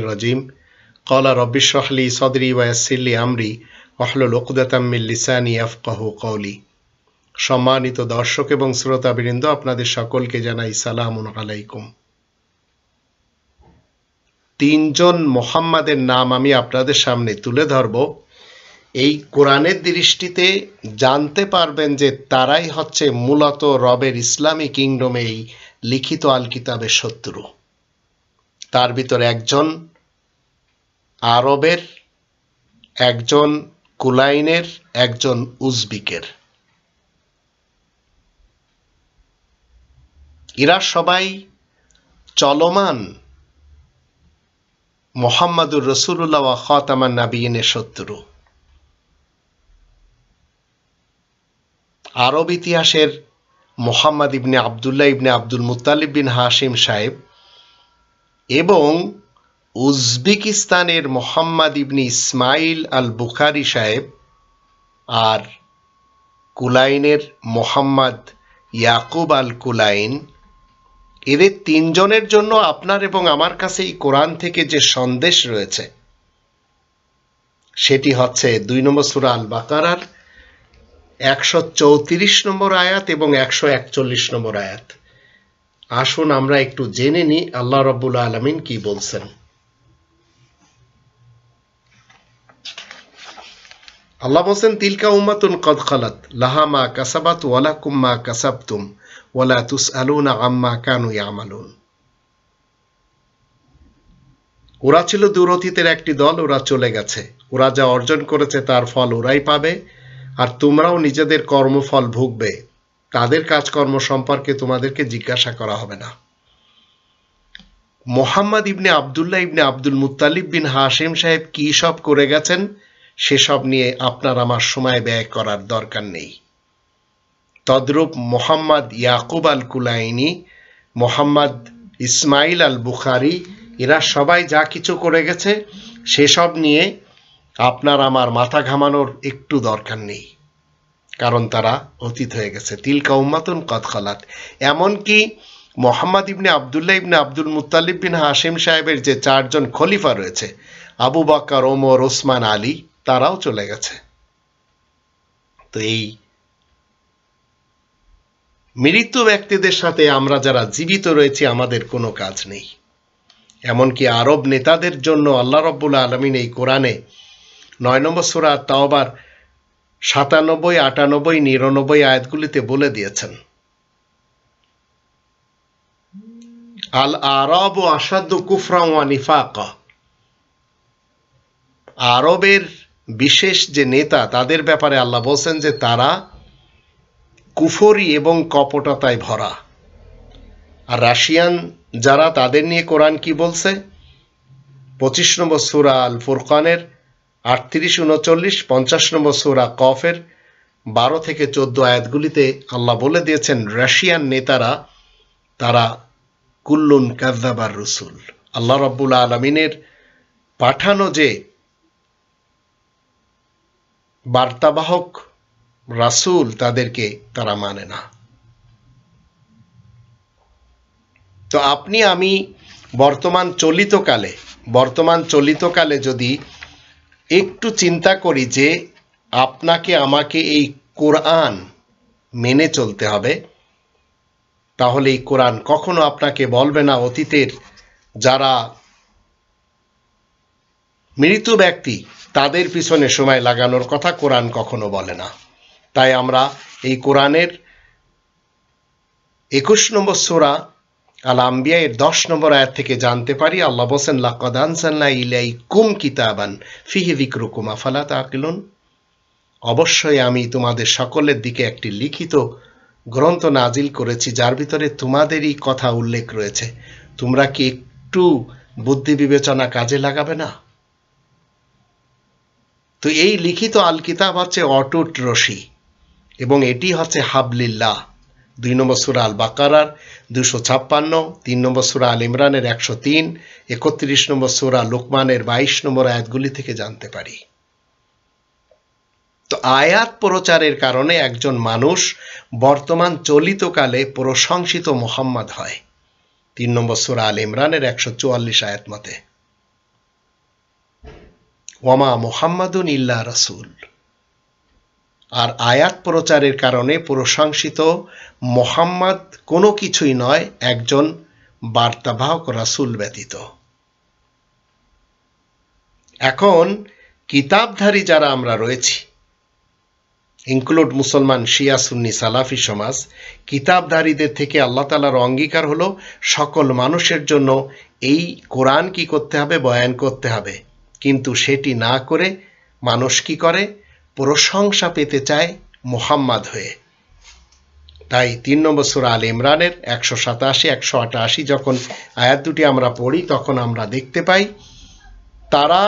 রাজিম। কলা সদরি ওয়াসিল্লি আমরি লিসানি ইয়াফকাহু কওলি। সম্মানিত দর্শক এবং শ্রোতাবৃন্দ, আপনাদের সকলকে জানাই সালামুন আলাইকুম। তিনজন মোহাম্মদের নাম আমি আপনাদের সামনে তুলে ধরব। এই কোরআনের দৃষ্টিতে জানতে পারবেন যে তারাই হচ্ছে মূলত রবের ইসলামী কিংডমে এই লিখিত আল কিতাবের শত্রু। তার ভিতরে একজন আরবের, একজন কুলাইনের, একজন উজবিকের। এরা সবাই চলমান মোহাম্মদুর রসুল্লাহ খতামান নাবিনের শত্রু। আরব ইতিহাসের মোহাম্মদ ইবনে আবদুল্লাহ ইবনে আব্দুল মুতালিব বিন হাশিম সাহেব এবং উজবেকিস্তানের মোহাম্মদ ইবনি ইসমাইল আল বুখারি সাহেব আর কুলাইনের মোহাম্মদ ইয়াকুব আল কুলাইন এদের তিনজনের জন্য আপনার এবং আমার কাছে এই কোরআন থেকে যে সন্দেশ রয়েছে, সেটি হচ্ছে দুই নম্বর সুরা আল বাকারার একশো চৌত্রিশ নম্বর আয়াত এবং একশো একচল্লিশ নম্বর আয়াত। আসুন আমরা একটু জেনে নিই আল্লাহ রব্বুল আলমিন কি বলছেন। আল্লাহ বলছেন, তিলকা উম্মাতুন কদ খালাত, লাহা মা কাসাবাত ওয়ালা কুম্মা কাসাবতুম ওয়ালা তুস আলুনা আম্মা কানু ইয়ামালুন। ওরা ছিল দূরতীতের একটি দল, ওরা চলে গেছে। ওরা যা অর্জন করেছে তার ফল ওরাই পাবে, আর তোমরাও নিজেদের কর্মফল ভুগবে। তাদের কাজকর্ম সম্পর্কে তোমাদেরকে জিজ্ঞাসা করা হবে না। মোহাম্মদ ইবনে আবদুল্লাহ ইবনে আব্দুল মুতালিব বিন হাশিম সাহেব কি সব করে গেছেন, সেসব নিয়ে আপনার আমার সময় ব্যয় করার দরকার নেই। তদ্রূপ মোহাম্মদ ইয়াকুব আল কুলাইনি মোহাম্মদ ইসমাইল আল বুখারি এরা সবাই যা কিছু করে গেছে, সেসব নিয়ে আপনার আমার মাথা ঘামানোর একটু দরকার নেই। কারণ তারা অতীত হয়ে গেছে। তিলকা উম্মাতুন কদ খালাত। এমনকি মোহাম্মদ ইবনে আবদুল্লাহ ইবনে আব্দুল মুতালিব বিন হাশিম সাহেবের যে চারজন খলিফা রয়েছে, আবু বাক্কার ওমর, ওসমান, আলী, তারাও চলে গেছে। তো এই মৃত ব্যক্তিদের সাথে আমরা যারা জীবিত রয়েছি, আমাদের কোনো কাজ নেই। এমনকি আরব নেতাদের জন্য আল্লাহ রব্বুল আলমিন এই কোরআনে নয় নম্বর সুরা তাওবার সাতানব্বই, আটানব্বই, নিরানব্বই আয়াতগুলিতে বলে দিয়েছেন। আল আরব ও আসাদ্দ কুফরা নিফাক। আরবের বিশেষ যে নেতা, তাদের ব্যাপারে আল্লাহ বলছেন যে তারা কুফরি এবং কপটতায় ভরা। আর রাশিয়ান যারা, তাদের নিয়ে কোরআন কি বলছে? পঁচিশ নম্বর সুরা আল ফুরকানের আটত্রিশ, উনচল্লিশ, পঞ্চাশ নম্বর সুরা কফের, বারো থেকে চোদ্দ আয়াতগুলিতে আল্লাহ বলে দিয়েছেন, রাশিয়ান নেতারা, তারা কুল্লুন কাজাবার রসুল। আল্লাহ রব্বুল আলমিনের পাঠানো যে বার্তাবাহক রাসুল তাদেরকে তারা মানে না। তো আপনি, আমি বর্তমান চলিতকালে বর্তমান চলিতকালে যদি একটু চিন্তা করি যে আপনাকে আমাকে এই কোরআন মেনে চলতে হবে। তাহলে এই কোরআন কখনো আপনাকে বলবে না, অতীতের যারা মৃত ব্যক্তি, তাদের পিছনে সময় লাগানোর কথা কোরআন কখনো বলে না। তাই আমরা এই কোরআনের একুশ নম্বর সোরা আল আম্বিয়া এর দশ নম্বর আয়াত থেকে জানতে পারি, আল্লাহ বসেন লাকাদান সাল্লা ইলাই কুম কিতাবান, ফিহি বিক্রুকুম আফালা তাকিলুন? অবশ্যই আমি তোমাদের সকলের দিকে একটি লিখিত গ্রন্থ নাজিল করেছি, যার ভিতরে তোমাদেরই কথা উল্লেখ রয়েছে। তোমরা কি একটু বুদ্ধি বিবেচনা কাজে লাগাবে না? তো এই লিখিত আল কিতাব হচ্ছে অটুট রশি, এবং এটি হচ্ছে হাবলিল্লাহ। দুই নম্বর সুরা আল বাকারার দুশো ছাপ্পান্ন, তিন নম্বর সুরা আল ইমরানের একশো তিন, একত্রিশ নম্বর সুরা লোকমানের বাইশ নম্বর আয়াতগুলি থেকে জানতে পারি। তো আয়াত প্রচারের কারণে একজন মানুষ বর্তমান চলিতকালে প্রশংসিত মোহাম্মদ হয়। তিন নম্বর সুরা আল ইমরানের একশো চুয়াল্লিশ আয়াত মতে। ওয়ামা মোহাম্মদুন ইল্লা রসুল। আর আয়াত প্রচারের কারণে প্রশংসিত মোহাম্মদ কোনো কিছুই নয়, একজন বার্তাবাহক রাসুল ব্যতীত। এখন কিতাবধারী যারা আমরা রয়েছি ইনক্লুড মুসলমান শিয়া সুন্নি সালাফি সমাজ, কিতাবধারীদের থেকে আল্লাহ তালার অঙ্গীকার হলো সকল মানুষের জন্য এই কোরআন কি করতে হবে, বয়ান করতে হবে। কিন্তু সেটি না করে মানুষ কি করে? প্রশংসা পেতে চায় মোহাম্মদ হয়ে। তাই তিন নম্বর সুরা আল ইমরানের একশো সাতাশি, একশো আটাশি যখন আয়াত দুটি আমরা পড়ি, তখন আমরা দেখতে পাই, তারা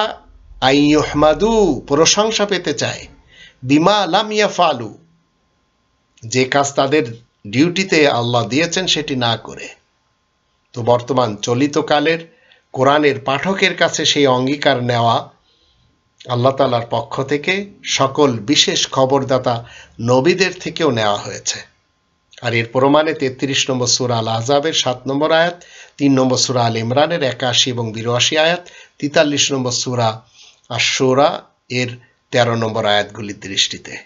আইয়হমাদু প্রশংসা পেতে চায়, বিমা লামিয়া ফালু যে কাজ তাদের ডিউটিতে আল্লাহ দিয়েছেন সেটি না করে। তো বর্তমান চলিতকালের কোরআনের পাঠকের কাছে সেই অঙ্গীকার নেওয়া আল্লাহ তালার পক্ষ থেকে সকল বিশেষ খবরদাতা নবীদের থেকেও নেওয়া হয়েছে। আর এর প্রমাণে তেত্রিশ নম্বর সুরা আল আজাবের সাত নম্বর আয়াত, তিন নম্বর সুরা আল ইমরানের একাশি এবং বিরাশি আয়াত, তেতাল্লিশ নম্বর সুরা আশোরা এর তেরো নম্বর আয়াতগুলির দৃষ্টিতে।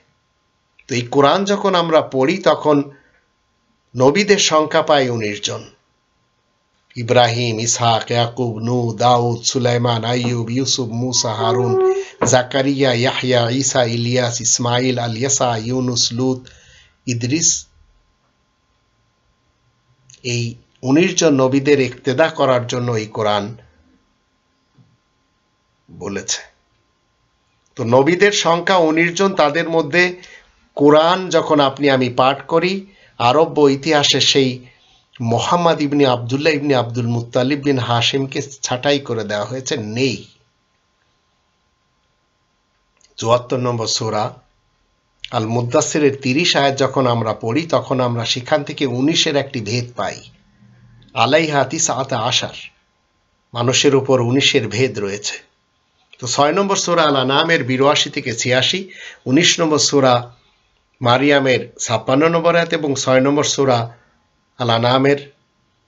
তো এই কোরআন যখন আমরা পড়ি, তখন নবীদের সংখ্যা পাই উনিশ জন। ইব্রাহিম, ইসহাক, ইয়াকুব নু দাউদ, সুলাইমান, আইয়ুব, ইউসুফ, মুসা, হারুন জাকারিয়া ইয়াহিয়া ঈসা ইলিয়াস ইসমাইল আল ইয়াসা ইউনুস লুত ইদ্রিস এই উনিশ জন নবীদের ইক্তেদা করার জন্য এই কোরআন বলেছে। তো নবীদের সংখ্যা উনিশ জন, তাদের মধ্যে কোরআন যখন আপনি, আমি পাঠ করি, আরব্য ইতিহাসে সেই মোহাম্মদ ইবনি আবদুল্লাহ ইবনি আব্দুল মুতালিব বিন হাসিমকে ছাঁটাই করে দেওয়া হয়েছে, নেই। চুয়াত্তর নম্বর সোরা আল মুদাসিরের তিরিশ আয়াত যখন আমরা পড়ি, তখন আমরা সেখান থেকে উনিশের একটি ভেদ পাই। আলাই হাতি সাতে আসার মানুষের উপর উনিশের ভেদ রয়েছে। তো ছয় নম্বর সোরা আলা নামের বিরাশি থেকে ছিয়াশি, উনিশ নম্বর সোরা মারিয়ামের ছাপ্পান্ন নম্বর আয়াত এবং ছয় নম্বর সোরা আলা নামের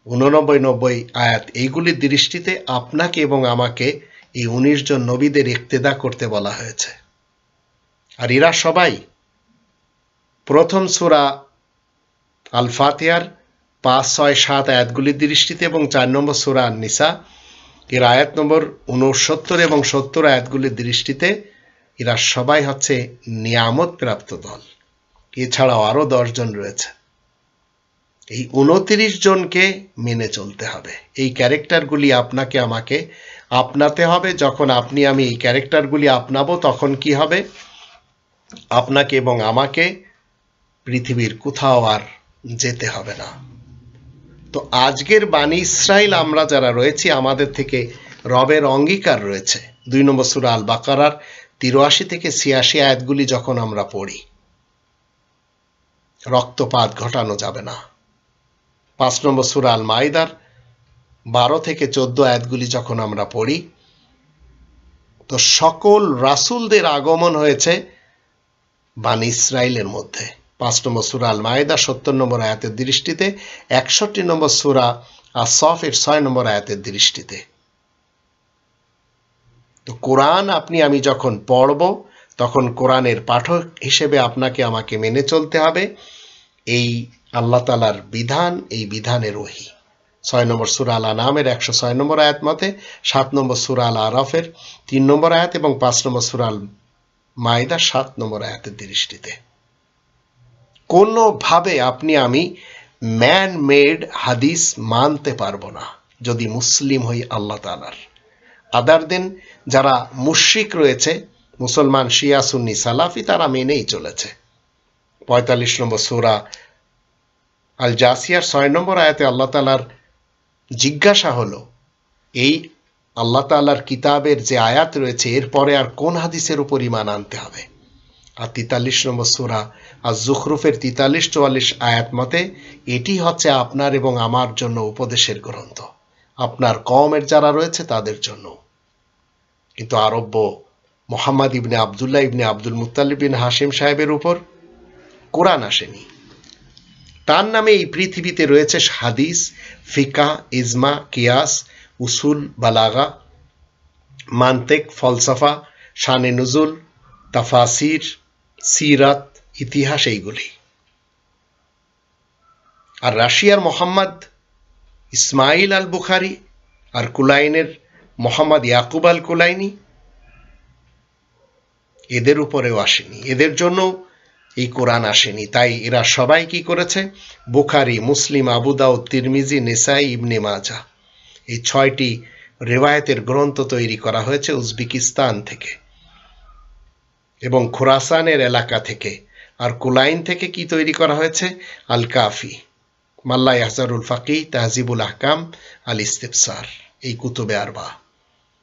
উননব্বই, নব্বই আয়াত। এইগুলির দৃষ্টিতে আপনাকে এবং আমাকে এই উনিশ জন নবীদের ইক্তেদা করতে বলা হয়েছে। আর এরা সবাই প্রথম সুরা আল ফাতিহার পাঁচ, ছয়, সাত আয়াতগুলির দৃষ্টিতে এবং চার নম্বর সুরা নিসা এর আয়াত নম্বর উনসত্তর এবং সত্তর আয়াতগুলির দৃষ্টিতে এরা সবাই হচ্ছে নিয়ামত প্রাপ্ত দল। এছাড়াও আরও দশজন রয়েছে। এই উনত্রিশ জনকে মেনে চলতে হবে। এই ক্যারেক্টারগুলি আপনাকে আমাকে আপনাতে হবে। যখন আপনি আমি এই ক্যারেক্টারগুলি আপনাবো, তখন কি হবে? আপনাকে এবং আমাকে পৃথিবীর কোথাও আর যেতে হবে না। তো আজকের বাণী ইসরায়েল আমরা যারা রয়েছি, আমাদের থেকে রবের অঙ্গীকার রয়েছে। দুই নম্বর সুরা আল বাকারার তিরাশি থেকে ছিয়াশি আয়াতগুলি যখন আমরা পড়ি, রক্তপাত ঘটানো যাবে না। পাঁচ নম্বর সুরা আল মাইদার বারো থেকে চোদ্দ আয়াতগুলি যখন আমরা পড়ি, তো সকল রাসুলদের আগমন হয়েছে বান ইসরায়েলের মধ্যে। পাঁচ নম্বর সুরা আল মায়েদা সত্তর নম্বর আয়াতের দৃষ্টিতে, একষট্টি নম্বর সুরা আর সফের ছয় নম্বর আয়াতের দৃষ্টিতে। তো কোরআন আপনি, আমি যখন পড়ব, তখন কোরআনের পাঠক হিসেবে আপনাকে আমাকে মেনে চলতে হবে। এই আল্লাহ তালার বিধান, এই বিধানের ওহি। ছয় নম্বর সুরা আল নামের একশো ছয় নম্বর আয়াত মতে, সাত নম্বর সুরা আল আরফের তিন নম্বর আয়াত এবং পাঁচ নম্বর সুরা মাইদা সাত নম্বর আয়াতের দৃষ্টিতে। কোনোভাবে আপনি, আমি ম্যান মেড হাদিস মানতে পারব না, যদি মুসলিম হই আল্লাহ তালার আদার দেন যারা মুশ্রিক রয়েছে, মুসলমান, শিয়া, সুন্নি, সালাফি, তারা মেনেই চলেছে। পঁয়তাল্লিশ নম্বর সুরা আল জাসিয়ার ছয় নম্বর আয়াতে আল্লাহ তালার জিজ্ঞাসা হলো, এই আল্লাহ তাল্লার কিতাবের যে আয়াত রয়েছে, এরপরে আর কোন হাদিসের উপর ইমান আনতে হবে? আর তিতাল্লিশ নম্বর সুরা আর জুখরুফের তিতাল্লিশ, চুয়াল্লিশ আয়াত মতে, এটি হচ্ছে আপনার এবং আমার জন্য উপদেশের গ্রন্থ। আপনার কমের যারা রয়েছে, তাদের জন্য। কিন্তু আরব্য মোহাম্মদ ইবনে আবদুল্লাহ ইবনে আব্দুল মুতালিব বিন হাসিম সাহেবের উপর কোরআন আসেনি। তার নামে এই পৃথিবীতে রয়েছে হাদিস ফিকা ইজমা, কিয়াস উসুল, বালাগা, মান্তেক, ফলসাফা, শানে নজুল, তাফাসির, সিরাত, ইতিহাস এইগুলি। আর রাশিয়ার মোহাম্মদ ইসমাইল আল বুখারি আর কুলাইনের মোহাম্মদ ইয়াকুব আল কুলাইনি এদের উপরেও আসেনি। এদের জন্য এই কোরআন আসেনি। তাই এরা সবাই কি করেছে? বুখারি, মুসলিম আবুদাউ তিরমিজি, নেসাই, ইবনে মাজা এই ছয়টি রেওয়ায়তের গ্রন্থ তৈরি করা হয়েছে উজবেকিস্তান থেকে। এবং খোরাসানের এলাকা থেকে। আর কুলাইন থেকে কি তৈরি করা হয়েছে? আল কাফি মাল্লা ইয়াহজারুল ফাকি, তাহজিবুল আহকাম আল ইস্তেফসার এই কুতুবে আরবা।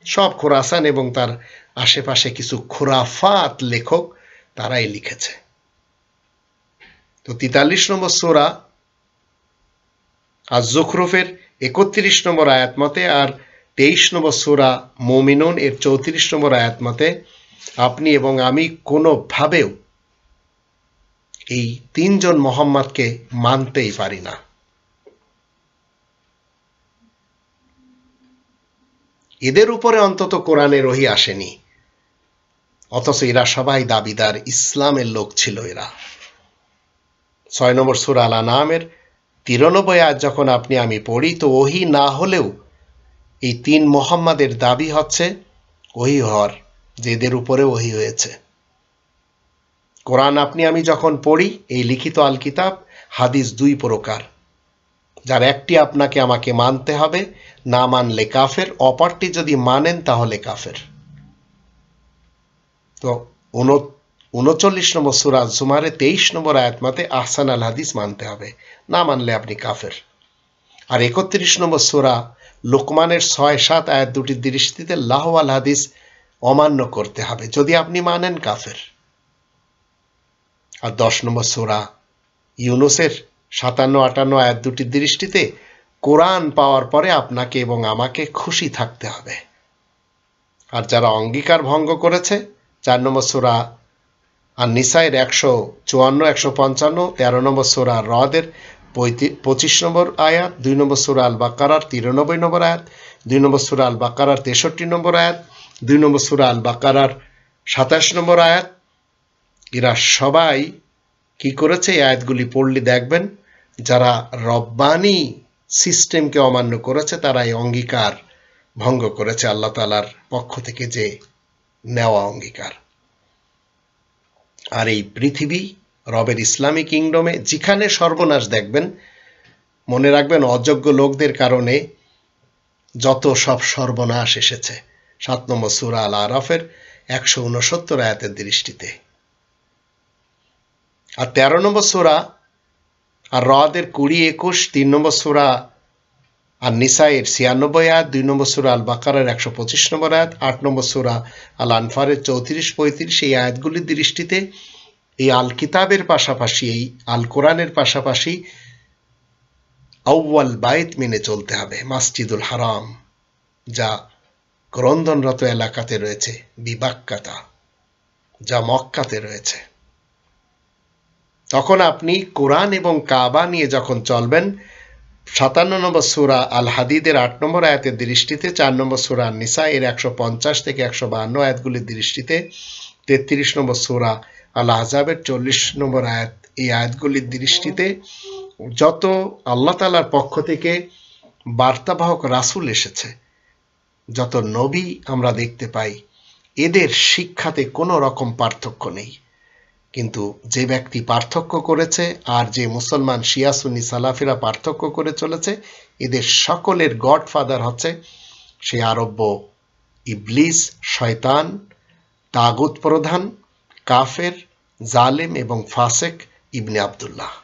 সব খোরাসান এবং তার আশেপাশে কিছু খোরাফাত লেখক তারাই লিখেছে। তো তিতাল্লিশ নম্বর সোরা আর জুখরুফের একত্রিশ নম্বর আয়াত মতে আর তেইশ নম্বর সোরা মোমিনুন এর চৌত্রিশ নম্বর আয়াত মতে, আপনি এবং আমি কোনোভাবেও এই তিনজন মোহাম্মদকে মানতেই পারি না। এদের উপরে অন্তত কোরআনের রহি আসেনি। অথচ এরা সবাই দাবিদার ইসলামের লোক ছিল এরা। ছয় নম্বর সুর আলা নামের তিরানব্বই আজ যখন আপনি আমি পড়ি, তো ওহি না হলেও এই তিন মোহাম্মদের দাবি হচ্ছে, ওহি হর যে এদের উপরে ওহি হয়েছে। কোরআন আপনি আমি যখন পড়ি, এই লিখিত আল কিতাব হাদিস দুই প্রকার। যার একটি আপনাকে আমাকে মানতে হবে, না মানলে কাফের, অপরটি যদি মানেন তাহলে কাফের। তো উনচল্লিশ নম্বর সুরাজ জুমারে তেইশ নম্বর আয়াত মতে আহসান আল হাদিস মানতে হবে। না মানলে আপনি কাফের। আর একত্রিশ নম্বর সুরা লোকমানের ছয় সাত আয়াত দুটি দৃষ্টিতে লাহ আল হাদিস অমান্য করতে হবে। যদি আপনি মানেন কাফের। আর দশ নম্বর সোরা ইউনুসের সাতান্ন আটান্ন আয়াত দুটি দৃষ্টিতে কোরআন পাওয়ার পরে আপনাকে এবং আমাকে খুশি থাকতে হবে। আর যারা অঙ্গীকার ভঙ্গ করেছে, চার নম্বর সোরা আর নিসাইয়ের একশো চুয়ান্ন, একশো পঞ্চান্ন, তেরো নম্বর সোরা রদের পঁচিশ নম্বর আয়াত, দুই নম্বর সুরা আল বাকারার তিরানব্বই নম্বর আয়াত, দুই নম্বর সুরা আল বাকারার তেষট্টি নম্বর আয়াত, দুই নম্বর সুরা আল বাকারার সাতাশ নম্বর আয়াত। এরা সবাই কি করেছে? এই আয়াতগুলি পড়লে দেখবেন, যারা রব্বানি সিস্টেমকে অমান্য করেছে, তারা এই অঙ্গীকার ভঙ্গ করেছে, আল্লাহ তালার পক্ষ থেকে যে নেওয়া অঙ্গীকার। আর এই পৃথিবী, রবের ইসলামী কিংডমে যেখানে সর্বনাশ দেখবেন, মনে রাখবেন অযোগ্য লোকদের কারণে যত সব সর্বনাশ এসেছে। সাত নম্বর সুরা আল আরফের একশো উনসত্তর আয়াতের দৃষ্টিতে। আর তেরো নম্বর সুরা আর রদের কুড়ি একুশ, তিন নম্বর সুরা আর নিসাইয়ের ছিয়ানব্বই আয়াত, দুই নম্বর সুরা আল বাকারের একশো পঁচিশ নম্বর আয়াত, আট নম্বর সুরা আল আনফারের চৌত্রিশ, পঁয়ত্রিশ এই আয়াতগুলির দৃষ্টিতে এই আল কিতাবের পাশাপাশি, এই আল কোরআনের পাশাপাশি আউ্বাল বাইত মেনে চলতে হবে, মাসজিদুল হারাম, যা ক্রন্দনরত এলাকাতে রয়েছে, বিবাক্কাতা, যা মক্কাতে রয়েছে। তখন আপনি কোরআন এবং কাবা নিয়ে যখন চলবেন সাতান্ন নম্বর সুরা আল হাদিদের আট নম্বর আয়াতের দৃষ্টিতে, চার নম্বর সুরা নিসা এর একশো পঞ্চাশ থেকে একশো বান্ন আয়াতগুলির দৃষ্টিতে, তেত্রিশ নম্বর সুরা আল আজাবের চল্লিশ নম্বর আয়াত এই আয়াতগুলির দৃষ্টিতে, যত আল্লাহ তালার পক্ষ থেকে বার্তাবাহক রাসুল এসেছে, যত নবী আমরা দেখতে পাই, এদের শিক্ষাতে কোনো রকম পার্থক্য নেই। কিন্তু যে ব্যক্তি পার্থক্য করেছে আর যে মুসলমান শিয়াসুন্নি সালাফিরা পার্থক্য করে চলেছে, এদের সকলের গডফাদার হচ্ছে সে আরব্য ইবলিস, শয়তান, তাগুত প্রধান, কাফের, জালেম এবং ফাসেক ইবনে আবদুল্লাহ।